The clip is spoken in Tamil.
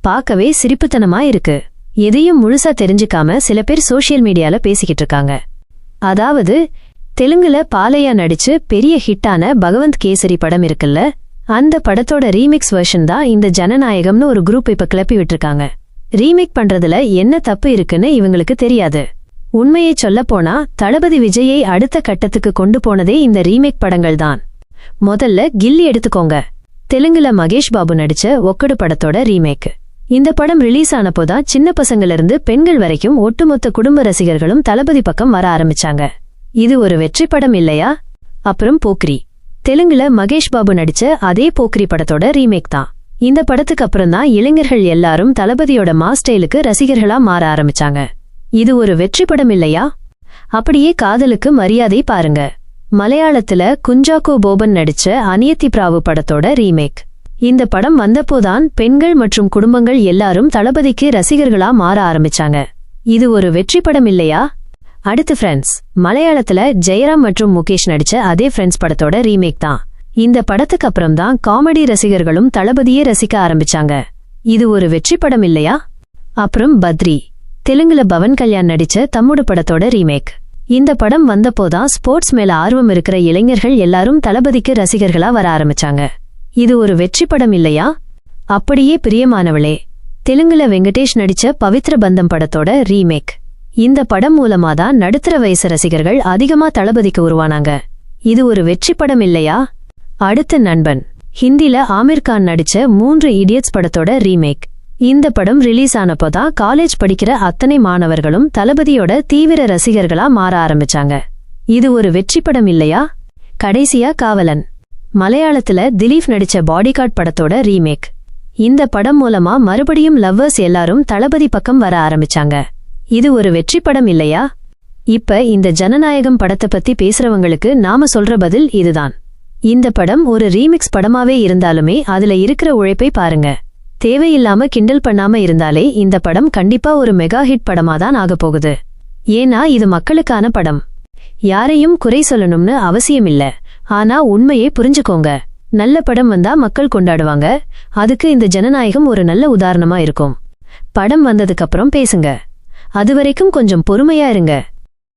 பார்க்கவே சிரிப்புத்தனமா இருக்கு. எதையும் முழுசா தெரிஞ்சுக்காம சில பேர் சோஷியல் மீடியால பேசிக்கிட்டு இருக்காங்க. அதாவது தெலுங்குல பாலையா நடிச்சு பெரிய ஹிட்டான பகவந்த் கேசரி படம் இருக்குல்ல அந்த படத்தோட ரீமிக்ஸ் வெர்ஷன் தான் இந்த ஜனநாயகம்னு ஒரு குரூப் இப்ப கிளப்பி விட்டுருக்காங்க. ரீமேக் பண்றதுல என்ன தப்பு இருக்குன்னு இவங்களுக்கு தெரியாது. உண்மையை சொல்லப்போனா தளபதி விஜயை அடுத்த கட்டத்துக்கு கொண்டு போனதே இந்த ரீமேக் படங்கள் தான். முதல்ல கில்லி எடுத்துக்கோங்க. தெலுங்குல மகேஷ் பாபு நடிச்ச ஒக்கடு படத்தோட ரீமேக். இந்த படம் ரிலீஸ் ஆனப்போதா சின்ன பசங்கள்ல இருந்து பெண்கள் வரைக்கும் ஒட்டுமொத்த குடும்ப ரசிகர்களும் தளபதி பக்கம் வர ஆரம்பிச்சாங்க. இது ஒரு வெற்றி படம் இல்லையா? அப்புறம் போக்ரி. தெலுங்குல மகேஷ் பாபு நடிச்ச அதே போக்ரி படத்தோட ரீமேக் தான். இந்த படத்துக்கு அப்புறம் தான் இளைஞர்கள் எல்லாரும் தளபதியோட மாஸ்டைலுக்கு ரசிகர்களா மாற ஆரம்பிச்சாங்க. இது ஒரு வெற்றி படம் இல்லையா? அப்படியே காதலுக்கு மரியாதை பாருங்க. மலையாளத்துல குஞ்சாக்கோ போபன் நடிச்ச அனியத்தி பிராவு படத்தோட ரீமேக் இந்த படம் வந்தப்போதான் பெண்கள் மற்றும் குடும்பங்கள் எல்லாரும் தளபதிக்கு ரசிகர்களா மாற ஆரம்பிச்சாங்க. இது ஒரு வெற்றி படம் இல்லையா? அடுத்து ஃப்ரெண்ட்ஸ் மலையாளத்துல ஜெயராம் மற்றும் முகேஷ் நடிச்ச அதே ஃப்ரெண்ட்ஸ் படத்தோட ரீமேக் தான். இந்த படத்துக்கு அப்புறம் தான் காமெடி ரசிகர்களும் தளபதியே ரசிக்க ஆரம்பிச்சாங்க. இது ஒரு வெற்றி படம் இல்லையா? அப்புறம் பத்ரி. தெலுங்குல பவன் கல்யாண் நடிச்ச தம்முடு படத்தோட ரீமேக் இந்த படம் வந்தப்போதான் ஸ்போர்ட்ஸ் மேல ஆர்வம் இருக்கிற இளைஞர்கள் எல்லாரும் தளபதிக்கு ரசிகர்களா வர ஆரம்பிச்சாங்க. இது ஒரு வெற்றி படம் இல்லையா அப்படியே பிரியமானவளே தெலுங்குல வெங்கடேஷ் நடிச்ச பவித்ர பந்தம் படத்தோட ரீமேக். இந்த படம் மூலமா தான் நடுத்தர வயசு ரசிகர்கள் அதிகமா தளபதிக்கு உருவானாங்க. இது ஒரு வெற்றி படம் இல்லையா அடுத்த நண்பன். ஹிந்தில ஆமீர்கான் நடிச்ச மூன்று இடியட்ஸ் படத்தோட ரீமேக். இந்த படம் ரிலீஸ் ஆனப்போதான் காலேஜ் படிக்கிற அத்தனை மாணவர்களும் தளபதியோட தீவிர ரசிகர்களா மாற ஆரம்பிச்சாங்க. இது ஒரு வெற்றி படம் இல்லையா கடைசியா காவலன். மலையாளத்துல திலீப் நடிச்ச பாடிகார்ட் படத்தோட ரீமேக் இந்த படம் மூலமா மறுபடியும் லவ்வர்ஸ் எல்லாரும் தளபதி பக்கம் வர ஆரம்பிச்சாங்க. இது ஒரு வெற்றி படம் இல்லையா? இப்ப இந்த ஜனநாயகம் படத்தை பத்தி பேசுறவங்களுக்கு நாம சொல்ற பதில் இதுதான். இந்த படம் ஒரு ரீமிக்ஸ் படமாவே இருந்தாலுமே அதுல இருக்கிற உழைப்பை பாருங்க. தேவையில்லாம கிண்டல் பண்ணாம இருந்தாலே இந்த படம் கண்டிப்பா ஒரு மெகா ஹிட் படமா தான் ஆகப் போகுது. ஏன்னா இது மக்களுக்கான படம். யாரையும் குறை சொல்லணும்னு அவசியமில்லை. ஆனா உண்மையே புரிஞ்சுக்கோங்க. நல்ல படம் வந்தா மக்கள் கொண்டாடுவாங்க. அதுக்கு இந்த ஜனநாயகம் ஒரு நல்ல உதாரணமா இருக்கும். படம் வந்ததுக்கு அப்புறம் பேசுங்க. அதுவரைக்கும் கொஞ்சம் பொறுமையா இருங்க.